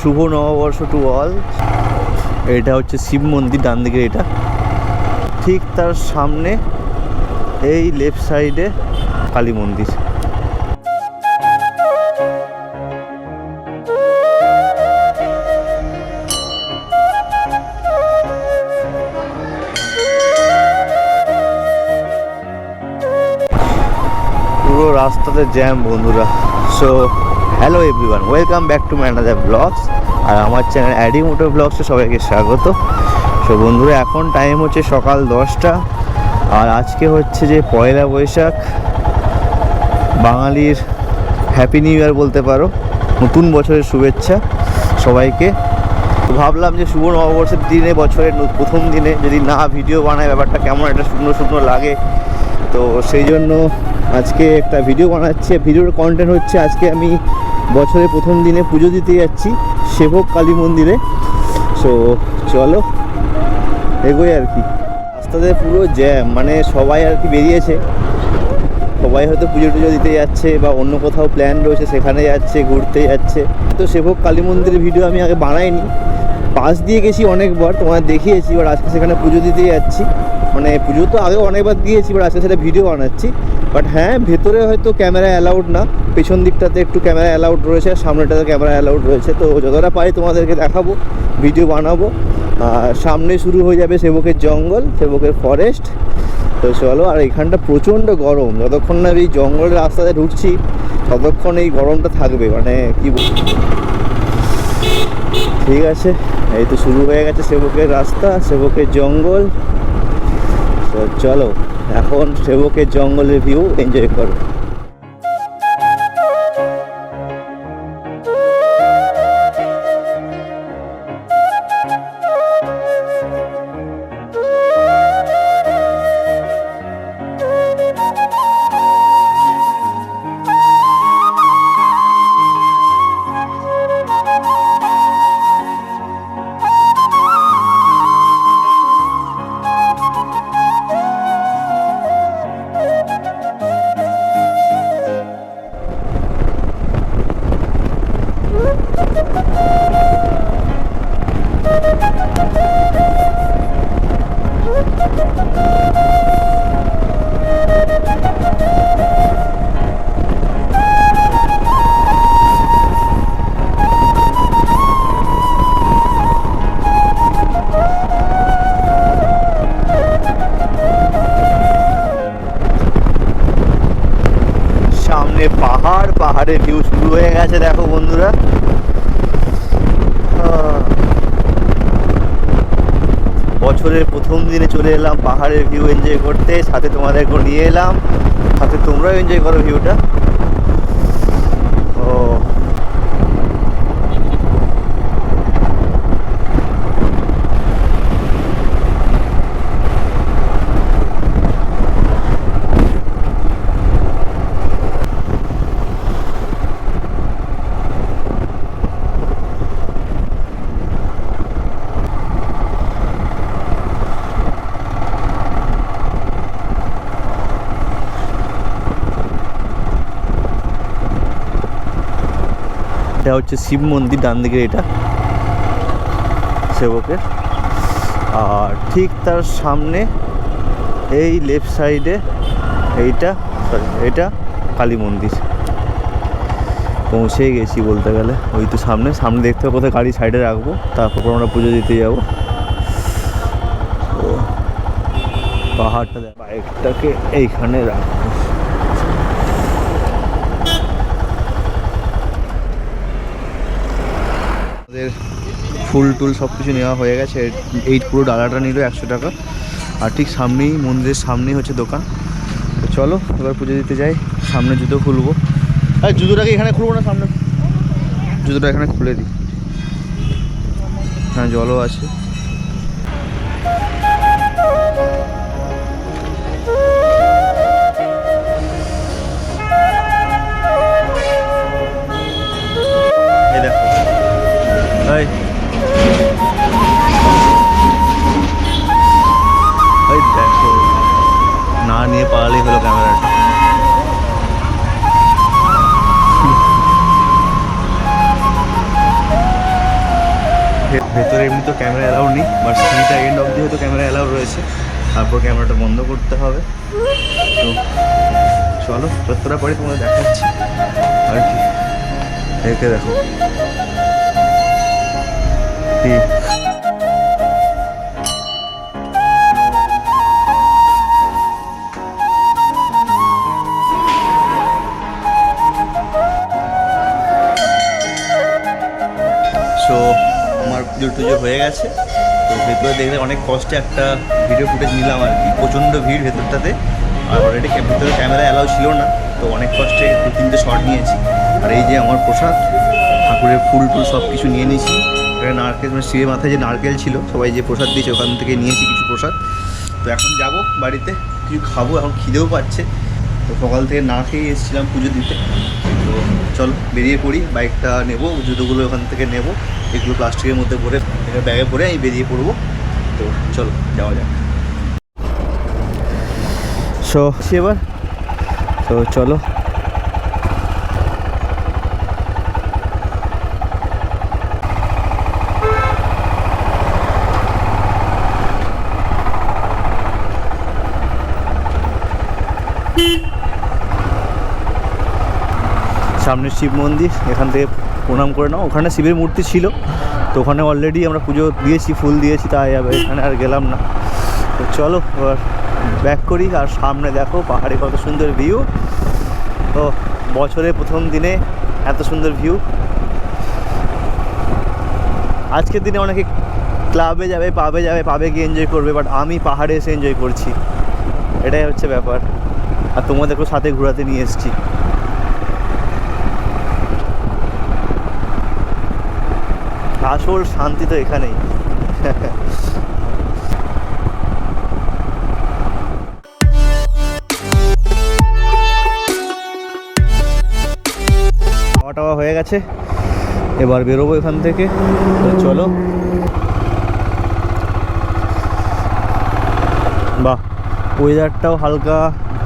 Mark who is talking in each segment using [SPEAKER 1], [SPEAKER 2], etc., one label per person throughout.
[SPEAKER 1] শুভ নববর্ষ to all এটা হচ্ছে শিব মন্দির, ডান দিকে এটা। ঠিক তার সামনে, এই লেফট সাইডে কালী মন্দির। পুরো রাস্তাতে জ্যাম বন্ধুরা। So hello everyone, welcome back to my another blogs আর আমার চ্যানেল অ্যাডি মোটর ব্লগসে সবাইকে স্বাগত। সো বন্ধুরা, এখন টাইম হচ্ছে সকাল দশটা। আর আজকে হচ্ছে যে পয়লা বৈশাখ, বাঙালির হ্যাপি নিউ ইয়ার বলতে পারো। নতুন বছরের শুভেচ্ছা সবাইকে। তো ভাবলাম যে শুভ নববর্ষের দিনে, বছরের প্রথম দিনে যদি না ভিডিও বানায় ব্যাপারটা কেমন একটা শুকনো শুকনো লাগে। তো সেই জন্য আজকে একটা ভিডিও বানাচ্ছি। ভিডিওর কন্টেন্ট হচ্ছে আজকে আমি বছরের প্রথম দিনে পুজো দিতে যাচ্ছি। সেবক কালী মন্দিরে। সো চলো, এগোই আর কি। রাস্তাতে পুরো জ্যাম মানে সবাই আর কি বেরিয়েছে। সবাই হয়তো পুজো টুজো দিতে যাচ্ছে বা অন্য কোথাও প্ল্যান রয়েছে, সেখানে যাচ্ছে, ঘুরতে যাচ্ছে। তো সেবক কালী মন্দিরের ভিডিও আমি আগে বানাইনি। পাশ দিয়ে গেছি অনেকবার তোমার দেখিয়েছি এবার আজকে সেখানে পুজো দিতে যাচ্ছি। মানে পুজো তো আগেও অনেকবার দিয়েছি এবার আজকে সেটা ভিডিও বানাচ্ছি। বাট হ্যাঁ ভেতরে হয়তো ক্যামেরা অ্যালাউড না। পেছন দিকটাতে একটু ক্যামেরা অ্যালাউড রয়েছে আর সামনেটাতে ক্যামেরা অ্যালাউড রয়েছে। তো যতটা পারি তোমাদেরকে দেখাবো ভিডিও বানাবো। সামনে শুরু হয়ে যাবে সেবকের জঙ্গল, সেবকের ফরেস্ট তো চলো, আর এখানটা প্রচণ্ড গরম। যতক্ষণ না এই জঙ্গলের রাস্তাতে ঢুকছি, ততক্ষণ এই গরমটা থাকবে। মানে কি ঠিক আছে, এই তো শুরু হয়ে গেছে সেবকের রাস্তা, সেবকের জঙ্গল। তো চলো। এখন সেবকের জঙ্গলের ভিউ এনজয় করো। সামনে পাহাড় পাহাড়ের ভিউ শুরু হয়ে গেছে দেখো বন্ধুরা। বছরের প্রথম দিনে চলে এলাম, পাহাড়ের ভিউ এনজয় করতে। সাথে তোমাদেরকে নিয়ে এলাম। সাথে তোমরাও এনজয় করো ভিউটা ও। এটা হচ্ছে শিব মন্দির, ডান দিকে এটা সেবকের। আর ঠিক তার সামনে এই লেফট সাইডে এইটা সরি এটা কালী মন্দির। পৌঁছে গেছি বলতে গেলে। ওই তো সামনে সামনে দেখতে হবে কোথায় গাড়ি সাইডে রাখব, তারপর আমরা পুজো দিতে যাব। পাহাড়টা দেখ- বাইকটাকে এইখানে রাখব। আমাদের ফুল টুল সব কিছু নেওয়া হয়ে গেছে। এই পুরো ডালাটা নিল একশো টাকা। আর ঠিক সামনেই মন্দিরের সামনেই হচ্ছে দোকান। তো চলো এবার পুজো দিতে যাই। সামনে জুতো খুলবো। আর জুতোটাকে এখানে খুলবো না সামনে? জুতোটা এখানে খুলে দিই। হ্যাঁ জলও আছে। এমনি তো ক্যামেরা অ্যালাউ নেই বাট সিঁড়িটা এন্ড অবধি হয়তো ক্যামেরা অ্যালাউ রয়েছে। তারপর ক্যামেরাটা বন্ধ করতে হবে। তো, চলো, যতটা পরে তোমাদের দেখাচ্ছি। আর কি? দেখে। দেখো আমার পুজো টুজো হয়ে গেছে। তো ভেতরে দেখলে অনেক কষ্টে একটা ভিডিও ফুটেজ নিলাম আর কি। প্রচণ্ড ভিড় ভেতরটাতে। আর অলরেডি ভেতরে ক্যামেরা অ্যালাউ ছিল না। তো অনেক কষ্টে দু, তিনটে শট নিয়েছি। আর এই যে আমার প্রসাদ, ঠাকুরের ফুল টুল সব কিছু নিয়ে নিয়েছি। নারকেল মানে শিবের মাথায় যে নারকেল ছিল, সবাই যে প্রসাদ দিয়েছে, ওখান থেকে নিয়েছি কিছু প্রসাদ। তো এখন যাব বাড়িতে কিছু খাব, এখন খিদেও পাচ্ছে। তো সকাল থেকে না খেয়ে এসেছিলাম পুজো দিতে। তো চল বেরিয়ে পড়ি বাইকটা নেব জুতোগুলো ওখান থেকে নেব এগুলো প্লাস্টিকের মধ্যে ভরে ব্যাগে ভরে আমি বেরিয়ে পড়ব। তো চলো যাওয়া যাক। সো এবার? তো চলো সামনে শিব মন্দির, এখান থেকে প্রণাম করে নাও। ওখানে শিবের মূর্তি ছিল, তো ওখানে অলরেডি আমরা পুজো দিয়েছি, ফুল দিয়েছি, তাই এখানে আর গেলাম না। তো চলো, এবার ব্যাক করি, আর সামনে দেখো পাহাড়ে কত সুন্দর ভিউ তো বছরের প্রথম দিনে এত সুন্দর ভিউ আজকের দিনে অনেকে ক্লাবে যাবে পাবে যাবে পাবে গিয়ে এনজয় করবে বাট আমি পাহাড়ে এসে এনজয় করছি। এটাই হচ্ছে ব্যাপার। আর তোমাদেরকেও সাথে ঘোরাতে নিয়ে এসেছি। আসল শান্তি তো এখানেই। টাওয়া হয়ে গেছে। এবার বেরোবো এখান থেকে। চলো। বাহ ওয়েদারটাও হালকা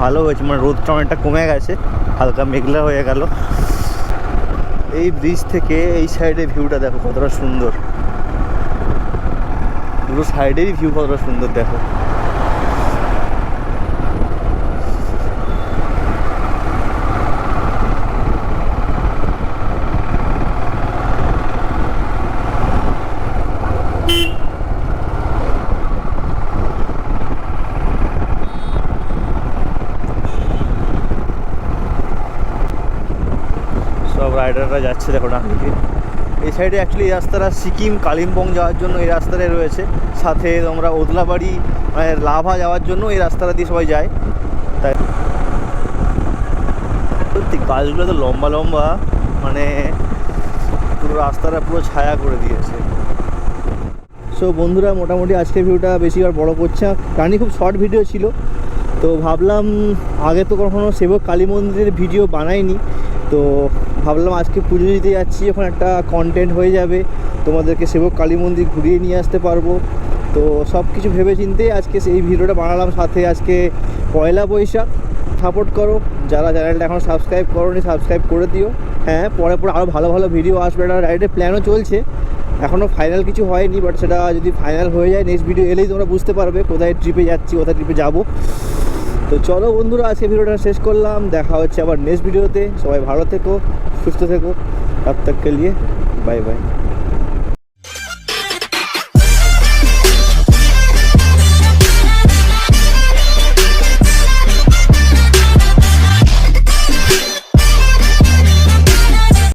[SPEAKER 1] ভালো হয়েছে মানে রোদটা অনেকটা কমে গেছে, হালকা মেঘলা হয়ে গেল। এই ব্রিজ থেকে এই সাইডে ভিউটা দেখো কতটা সুন্দর। দুটো সাইডেরই ভিউ কতটা সুন্দর দেখো। সব রাইডাররা যাচ্ছে, দেখো না এই সাইডে অ্যাকচুয়ালি এই রাস্তাটা সিকিম, কালিম্পং যাওয়ার জন্য এই রাস্তাটাই রয়েছে। সাথে তোমরা ওদলাবাড়ি মানে লাভা যাওয়ার জন্য এই রাস্তাটা দিয়ে সবাই যায়। তাই সত্যি, গাছগুলো তো লম্বা লম্বা মানে পুরো রাস্তাটা পুরো ছায়া করে দিয়েছে। সো বন্ধুরা, মোটামুটি আজকে ভিডিওটা বেশি আর বড় করছে না। খুব শর্ট ভিডিও ছিল, তো ভাবলাম আগে তো কখনো সেবক কালী মন্দিরের ভিডিও বানাইনি। তো ভাবলাম আজকে পুজো দিতে যাচ্ছি, এখন একটা কন্টেন্ট হয়ে যাবে। তোমাদেরকে সেবক কালী মন্দির ঘুরিয়ে নিয়ে আসতে পারব। তো সব কিছু ভেবে চিন্তে আজকে এই ভিডিওটা বানালাম। সাথে আজকে পয়লা বৈশাখ, সাপোর্ট করো। যারা চ্যানেলটা এখন সাবস্ক্রাইব করোনি, সাবস্ক্রাইব করে দিও। হ্যাঁ পরে পরে আরও ভালো ভালো ভিডিও আসবে। একটা রাইডের প্ল্যানও চলছে। এখনও ফাইনাল কিছু হয়নি বাট সেটা যদি ফাইনাল হয়ে যায় নেক্সট ভিডিও এলেই তোমরা বুঝতে পারবে কোথায় ট্রিপে যাচ্ছি, কোথায় ট্রিপে যাব। তো চলো বন্ধুরা আজকে ভিডিওটা শেষ করলাম। দেখা হচ্ছে আবার নেক্সট ভিডিওতে। সবাই ভালো থেকো, সুস্থ থেকো। রাত লিয়ে বাই বাই